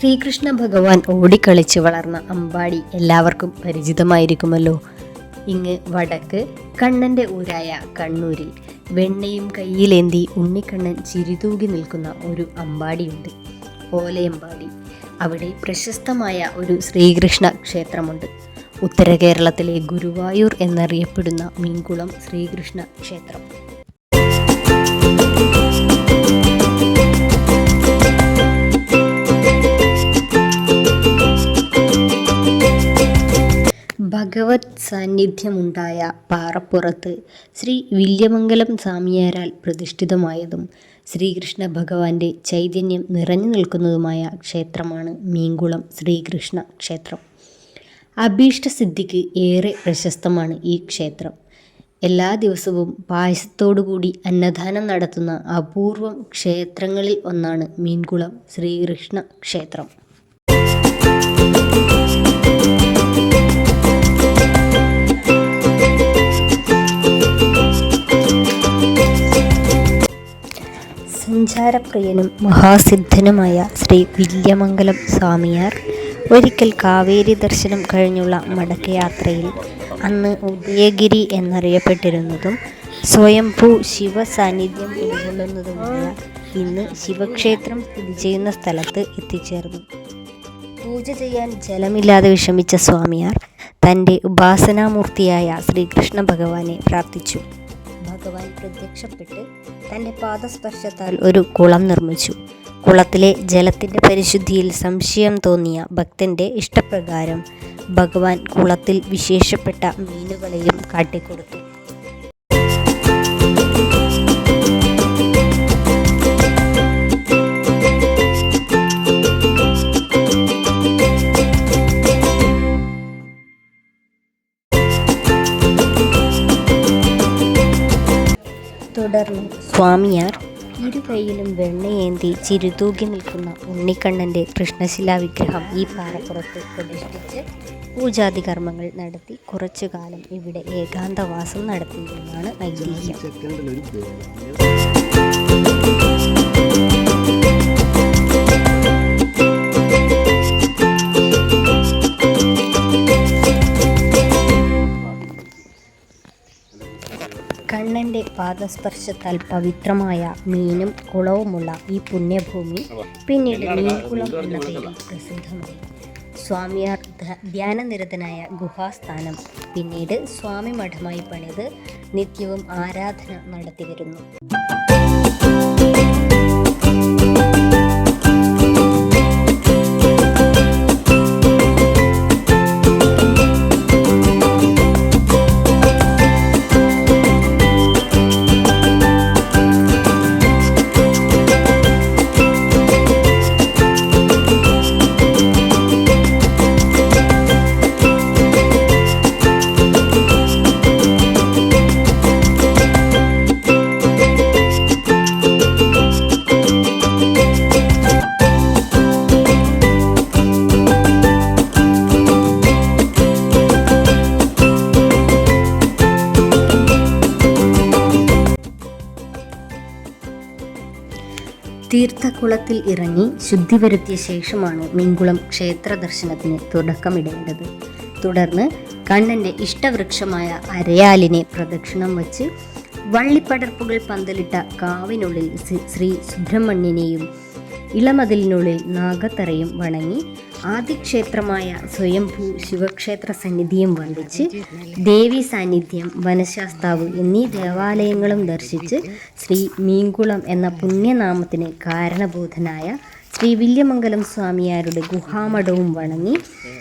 ശ്രീകൃഷ്ണ ഭഗവാൻ ഓടിക്കളിച്ച് വളർന്ന അമ്പാടി എല്ലാവർക്കും പരിചിതമായിരിക്കുമല്ലോ. ഇങ്ങ് വടക്ക് കണ്ണന്റെ ഊരായ കണ്ണൂരിൽ വെണ്ണയും കയ്യിലേന്തി ഉണ്ണിക്കണ്ണൻ ചിരിതൂകി നിൽക്കുന്ന ഒരു അമ്പാടിയുണ്ട്. ഓലയമ്പാടി. അവിടെ പ്രശസ്തമായ ഒരു ശ്രീകൃഷ്ണ ക്ഷേത്രമുണ്ട്. ഉത്തര കേരളത്തിലെ ഗുരുവായൂർ എന്നറിയപ്പെടുന്ന മീൻകുളം ശ്രീകൃഷ്ണ ക്ഷേത്രം. ഭഗവത് സാന്നിധ്യമുണ്ടായ പാറപ്പുറത്ത് ശ്രീ വില്യമംഗലം സ്വാമിയാരാൽ പ്രതിഷ്ഠിതമായതും ശ്രീകൃഷ്ണ ഭഗവാന്റെ ചൈതന്യം നിറഞ്ഞു നിൽക്കുന്നതുമായ ക്ഷേത്രമാണ് മീങ്കുളം ശ്രീകൃഷ്ണ ക്ഷേത്രം. അഭീഷ്ടസിദ്ധിക്ക് ഏറെ പ്രശസ്തമാണ് ഈ ക്ഷേത്രം. എല്ലാ ദിവസവും പായസത്തോടുകൂടി അന്നദാനം നടത്തുന്ന അപൂർവം ക്ഷേത്രങ്ങളിൽ ഒന്നാണ് മീൻകുളം ശ്രീകൃഷ്ണ ക്ഷേത്രം. സഞ്ചാരപ്രിയനും മഹാസിദ്ധനുമായ ശ്രീ വില്യമംഗലം സ്വാമിയാർ ഒരിക്കൽ കാവേരി ദർശനം കഴിഞ്ഞുള്ള മടക്കയാത്രയിൽ അന്ന് ഉദയഗിരി എന്നറിയപ്പെട്ടിരുന്നതും സ്വയംഭൂ ശിവസാന്നിധ്യം ഉൾക്കൊള്ളുന്നതുമായ ഇന്ന് ശിവക്ഷേത്രം സ്ഥിതി ചെയ്യുന്ന സ്ഥലത്ത് എത്തിച്ചേർന്നു. പൂജ ചെയ്യാൻ ജലമില്ലാതെ വിഷമിച്ച സ്വാമിയാർ തന്റെ ഉപാസനാമൂർത്തിയായ ശ്രീകൃഷ്ണ ഭഗവാനെ പ്രാർത്ഥിച്ചു. ഭഗവാൻ പ്രത്യക്ഷപ്പെട്ട് തന്റെ പാദസ്പർശത്താൽ ഒരു കുളം നിർമ്മിച്ചു. കുളത്തിലെ ജലത്തിന്റെ പരിശുദ്ധിയിൽ സംശയം തോന്നിയ ഭക്തന്റെ ഇഷ്ടപ്രകാരം ഭഗവാൻ കുളത്തിൽ വിശേഷപ്പെട്ട മീനുകളെയും കാട്ടിക്കൊടുത്തു. തുടർന്ന്. സ്വാമിയാർ ഇരു കൈയിലും വെണ്ണയേന്തി ചിരുതൂകി നിൽക്കുന്ന ഉണ്ണിക്കണ്ണന്റെ കൃഷ്ണശിലാ വിഗ്രഹം ഈ പാറപ്പുറത്ത് പ്രതിഷ്ഠിച്ച് പൂജാതി കർമ്മങ്ങൾ നടത്തി കുറച്ചു കാലം ഇവിടെ ഏകാന്തവാസം നടത്തിയെന്നാണ് ഐതിഹ്യം. കണ്ണന്റെ പാദസ്പർശത്താൽ പവിത്രമായ മീനും കുളവുമുള്ള ഈ പുണ്യഭൂമി പിന്നീട് മീൻകുളം എന്ന പേരിൽ പ്രസിദ്ധമായി. സ്വാമിയാർ ധ്യാനനിരതനായ ഗുഹാസ്ഥാനം പിന്നീട് സ്വാമി മഠമായി പണിത് നിത്യവും ആരാധന നടത്തിവരുന്നു തീർത്ഥക്കുളത്തിൽ ഇറങ്ങി ശുദ്ധി വരുത്തിയ ശേഷമാണ് മിങ്കുളം ക്ഷേത്ര ദർശനത്തിന് തുടക്കമിടേണ്ടത്. തുടർന്ന് കണ്ണന്റെ ഇഷ്ടവൃക്ഷമായ അരയാലിനെ പ്രദക്ഷിണം വച്ച് വള്ളിപ്പടർപ്പുകൾ പന്തലിട്ട കാവിനുള്ളിൽ ശ്രീ- സുബ്രഹ്മണ്യനെയും ഇളമതിലിനുള്ളിൽ നാഗത്തറയും വണങ്ങി ആദിക്ഷേത്രമായ സ്വയംഭൂ ശിവക്ഷേത്ര സന്നിധിയും വന്ദിച്ച് ദേവി സാന്നിധ്യം വനശാസ്താവ് എന്നീ ദേവാലയങ്ങളും ദർശിച്ച് ശ്രീ മീങ്കുളം എന്ന പുണ്യനാമത്തിന് കാരണബോധനായ ശ്രീ വില്യമംഗലം സ്വാമിയാരുടെ ഗുഹാമഠവും വണങ്ങി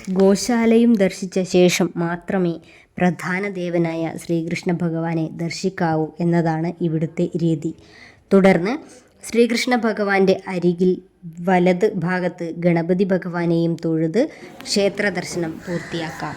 ഗോശാലയും ദർശിച്ച ശേഷം മാത്രമേ പ്രധാന ദേവനായ ശ്രീകൃഷ്ണ ഭഗവാനെ ദർശിക്കാവൂ എന്നതാണ് ഇവിടുത്തെ രീതി. തുടർന്ന് ശ്രീകൃഷ്ണ ഭഗവാന്റെ അരികിൽ വലത് ഭാഗത്ത് ഗണപതി ഭഗവാനെയും തൊഴുത് ക്ഷേത്ര ദർശനം പൂർത്തിയാക്കാം.